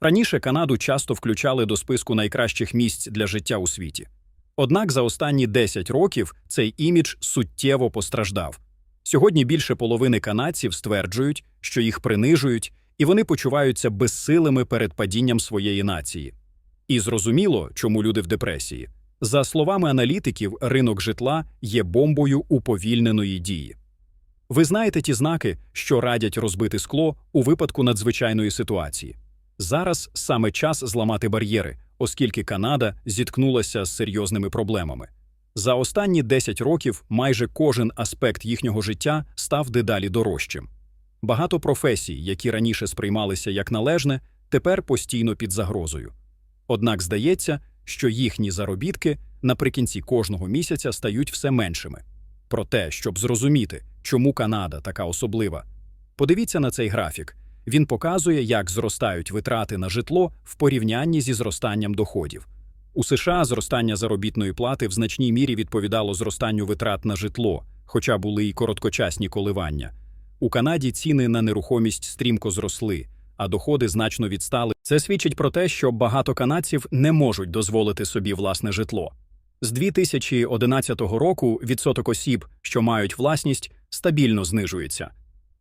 Раніше Канаду часто включали до списку найкращих місць для життя у світі. Однак за останні 10 років цей імідж суттєво постраждав. Сьогодні більше половини канадців стверджують, що їх принижують, і вони почуваються безсилими перед падінням своєї нації. І зрозуміло, чому люди в депресії. За словами аналітиків, ринок житла є бомбою уповільненої дії. Ви знаєте ті знаки, що радять розбити скло у випадку надзвичайної ситуації. Зараз саме час зламати бар'єри, оскільки Канада зіткнулася з серйозними проблемами. За останні 10 років майже кожен аспект їхнього життя став дедалі дорожчим. Багато професій, які раніше сприймалися як належне, тепер постійно під загрозою. Однак здається, що їхні заробітки наприкінці кожного місяця стають все меншими. Проте, щоб зрозуміти, чому Канада така особлива, подивіться на цей графік. Він показує, як зростають витрати на житло в порівнянні зі зростанням доходів. У США зростання заробітної плати в значній мірі відповідало зростанню витрат на житло, хоча були й короткочасні коливання. У Канаді ціни на нерухомість стрімко зросли, а доходи значно відстали. Це свідчить про те, що багато канадців не можуть дозволити собі власне житло. З 2011 року відсоток осіб, що мають власність, стабільно знижується.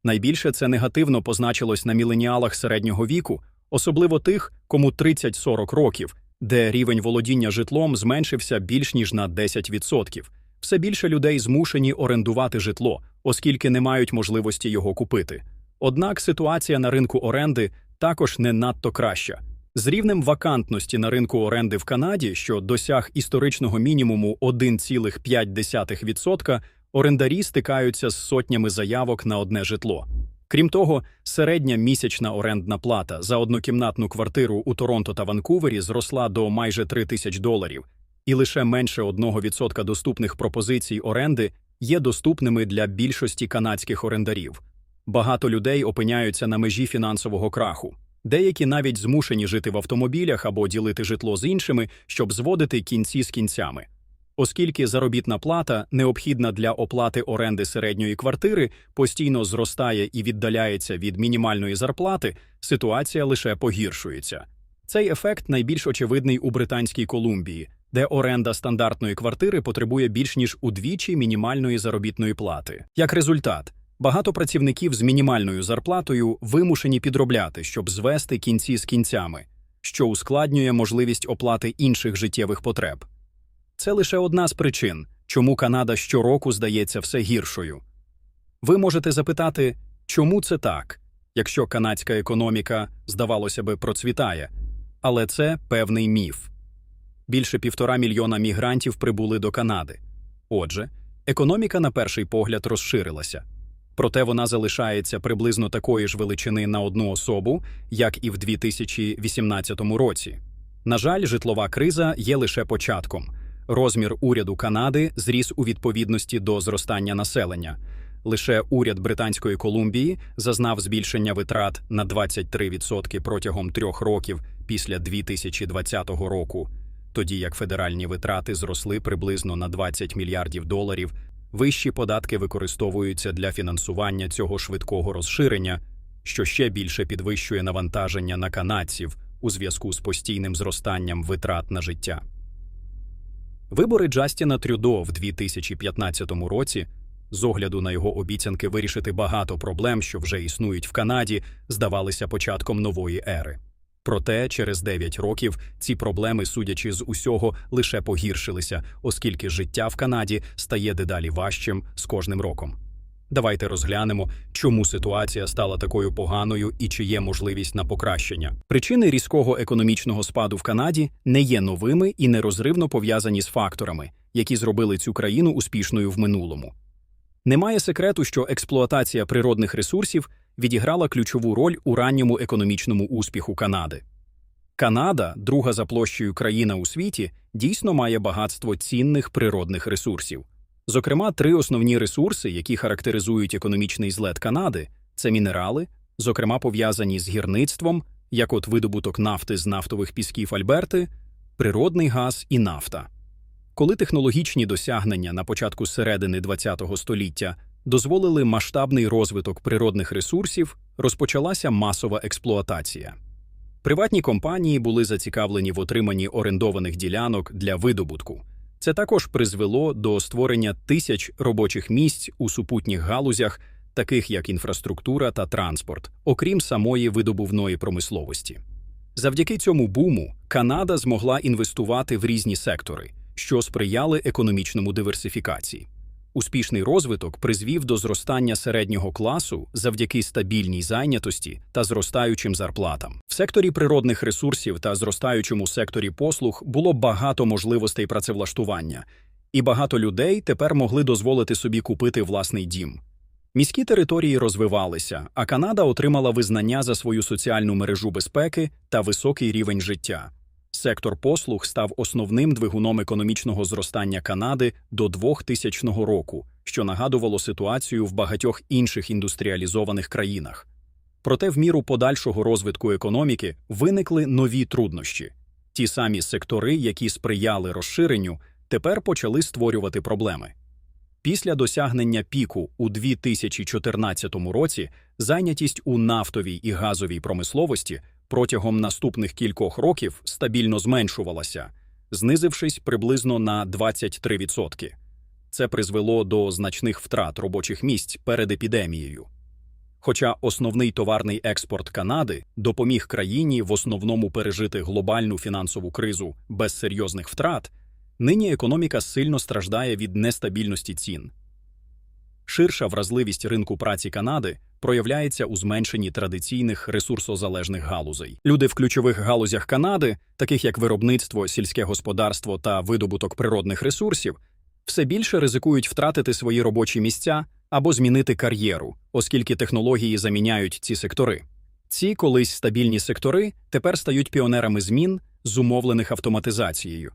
Найбільше це негативно позначилось на міленіалах середнього віку, особливо тих, кому 30-40 років, де рівень володіння житлом зменшився більш ніж на 10%. Все більше людей змушені орендувати житло, оскільки не мають можливості його купити. Однак ситуація на ринку оренди також не надто краща. З рівнем вакантності на ринку оренди в Канаді, що досяг історичного мінімуму 1,5%, орендарі стикаються з сотнями заявок на одне житло. Крім того, середня місячна орендна плата за однокімнатну квартиру у Торонто та Ванкувері зросла до майже 3 тисяч доларів, і лише менше 1% доступних пропозицій оренди є доступними для більшості канадських орендарів. Багато людей опиняються на межі фінансового краху. Деякі навіть змушені жити в автомобілях або ділити житло з іншими, щоб зводити кінці з кінцями. Оскільки заробітна плата, необхідна для оплати оренди середньої квартири, постійно зростає і віддаляється від мінімальної зарплати, ситуація лише погіршується. Цей ефект найбільш очевидний у Британській Колумбії, де оренда стандартної квартири потребує більш ніж удвічі мінімальної заробітної плати. Як результат, багато працівників з мінімальною зарплатою вимушені підробляти, щоб звести кінці з кінцями, що ускладнює можливість оплати інших життєвих потреб. Це лише одна з причин, чому Канада щороку здається все гіршою. Ви можете запитати, чому це так, якщо канадська економіка, здавалося би, процвітає, але це певний міф. Більше півтора мільйона мігрантів прибули до Канади. Отже, економіка на перший погляд розширилася, проте вона залишається приблизно такої ж величини на одну особу, як і в 2018 році. На жаль, житлова криза є лише початком. Розмір уряду Канади зріс у відповідності до зростання населення. Лише уряд Британської Колумбії зазнав збільшення витрат на 23% протягом трьох років після 2020 року, тоді як федеральні витрати зросли приблизно на 20 мільярдів доларів. Вищі податки використовуються для фінансування цього швидкого розширення, що ще більше підвищує навантаження на канадців у зв'язку з постійним зростанням витрат на життя. Вибори Джастіна Трюдо в 2015 році, з огляду на його обіцянки вирішити багато проблем, що вже існують в Канаді, здавалися початком нової ери. Проте через 9 років ці проблеми, судячи з усього, лише погіршилися, оскільки життя в Канаді стає дедалі важчим з кожним роком. Давайте розглянемо, чому ситуація стала такою поганою і чи є можливість на покращення. Причини різкого економічного спаду в Канаді не є новими і нерозривно пов'язані з факторами, які зробили цю країну успішною в минулому. Немає секрету, що експлуатація природних ресурсів відіграла ключову роль у ранньому економічному успіху Канади. Канада, друга за площею країна у світі, дійсно має багатство цінних природних ресурсів. Зокрема, три основні ресурси, які характеризують економічний злет Канади, це мінерали, зокрема пов'язані з гірництвом, як от видобуток нафти з нафтових пісків Альберти, природний газ і нафта. Коли технологічні досягнення на початку середини ХХ століття дозволили масштабний розвиток природних ресурсів, розпочалася масова експлуатація. Приватні компанії були зацікавлені в отриманні орендованих ділянок для видобутку. Це також призвело до створення тисяч робочих місць у супутніх галузях, таких як інфраструктура та транспорт, окрім самої видобувної промисловості. Завдяки цьому буму Канада змогла інвестувати в різні сектори, що сприяли економічному диверсифікації. Успішний розвиток призвів до зростання середнього класу завдяки стабільній зайнятості та зростаючим зарплатам. В секторі природних ресурсів та зростаючому секторі послуг було багато можливостей працевлаштування, і багато людей тепер могли дозволити собі купити власний дім. Міські території розвивалися, а Канада отримала визнання за свою соціальну мережу безпеки та високий рівень життя. Сектор послуг став основним двигуном економічного зростання Канади до 2000 року, що нагадувало ситуацію в багатьох інших індустріалізованих країнах. Проте, в міру подальшого розвитку економіки виникли нові труднощі. Ті самі сектори, які сприяли розширенню, тепер почали створювати проблеми. Після досягнення піку у 2014 році зайнятість у нафтовій і газовій промисловості протягом наступних кількох років стабільно зменшувалася, знизившись приблизно на 23%. Це призвело до значних втрат робочих місць перед епідемією. Хоча основний товарний експорт Канади допоміг країні в основному пережити глобальну фінансову кризу без серйозних втрат, нині економіка сильно страждає від нестабільності цін. Ширша вразливість ринку праці Канади проявляється у зменшенні традиційних ресурсозалежних галузей. Люди в ключових галузях Канади, таких як виробництво, сільське господарство та видобуток природних ресурсів, все більше ризикують втратити свої робочі місця або змінити кар'єру, оскільки технології заміняють ці сектори. Ці колись стабільні сектори тепер стають піонерами змін, зумовлених автоматизацією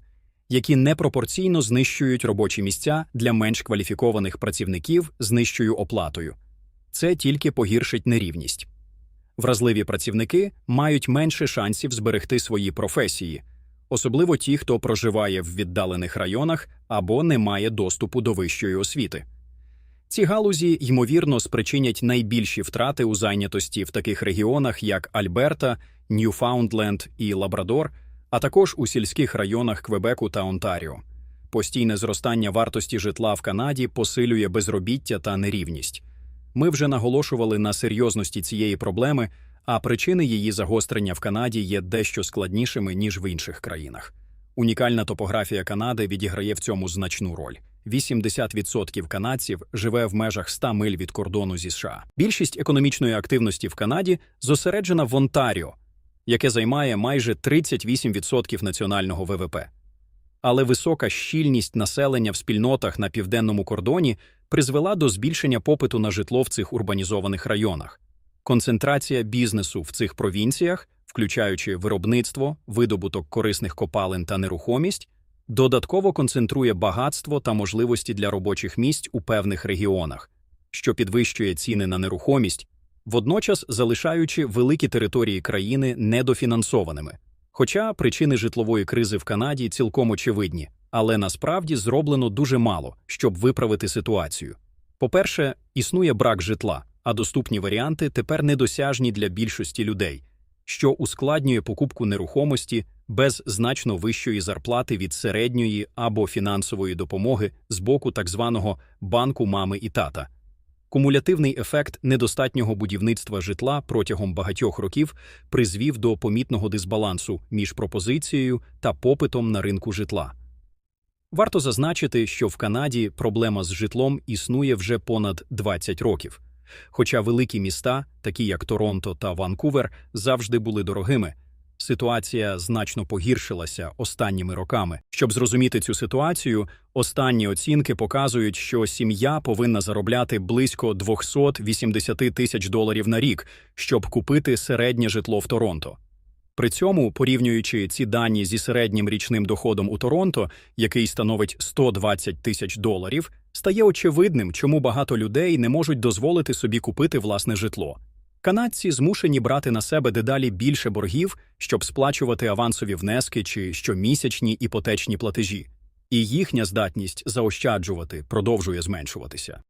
які непропорційно знищують робочі місця для менш кваліфікованих працівників з нижчою оплатою. Це тільки погіршить нерівність. Вразливі працівники мають менше шансів зберегти свої професії, особливо ті, хто проживає в віддалених районах або не має доступу до вищої освіти. Ці галузі, ймовірно, спричинять найбільші втрати у зайнятості в таких регіонах, як Альберта, Ньюфаундленд і Лабрадор а також у сільських районах Квебеку та Онтаріо. Постійне зростання вартості житла в Канаді посилює безробіття та нерівність. Ми вже наголошували на серйозності цієї проблеми, а причини її загострення в Канаді є дещо складнішими ніж в інших країнах. Унікальна топографія Канади відіграє в цьому значну роль. 80% канадців живе в межах 100 миль від кордону зі США. Більшість економічної активності в Канаді зосереджена в Онтаріо, яке займає майже 38% національного ВВП. Але висока щільність населення в спільнотах на південному кордоні призвела до збільшення попиту на житло в цих урбанізованих районах. Концентрація бізнесу в цих провінціях, включаючи виробництво, видобуток корисних копалин та нерухомість, додатково концентрує багатство та можливості для робочих місць у певних регіонах, що підвищує ціни на нерухомість водночас залишаючи великі території країни недофінансованими. Хоча причини житлової кризи в Канаді цілком очевидні, але насправді зроблено дуже мало, щоб виправити ситуацію. По-перше, існує брак житла, а доступні варіанти тепер недосяжні для більшості людей, що ускладнює покупку нерухомості без значно вищої зарплати від середньої або фінансової допомоги з боку так званого банку мами і тата. Кумулятивний ефект недостатнього будівництва житла протягом багатьох років призвів до помітного дисбалансу між пропозицією та попитом на ринку житла. Варто зазначити, що в Канаді проблема з житлом існує вже понад 20 років. Хоча великі міста, такі як Торонто та Ванкувер, завжди були дорогими. Ситуація значно погіршилася останніми роками. Щоб зрозуміти цю ситуацію, останні оцінки показують, що сім'я повинна заробляти близько 280 тисяч доларів на рік, щоб купити середнє житло в Торонто. При цьому, порівнюючи ці дані зі середнім річним доходом у Торонто, який становить 120 тисяч доларів, стає очевидним, чому багато людей не можуть дозволити собі купити власне житло. Канадці змушені брати на себе дедалі більше боргів, щоб сплачувати авансові внески чи щомісячні іпотечні платежі, і їхня здатність заощаджувати продовжує зменшуватися.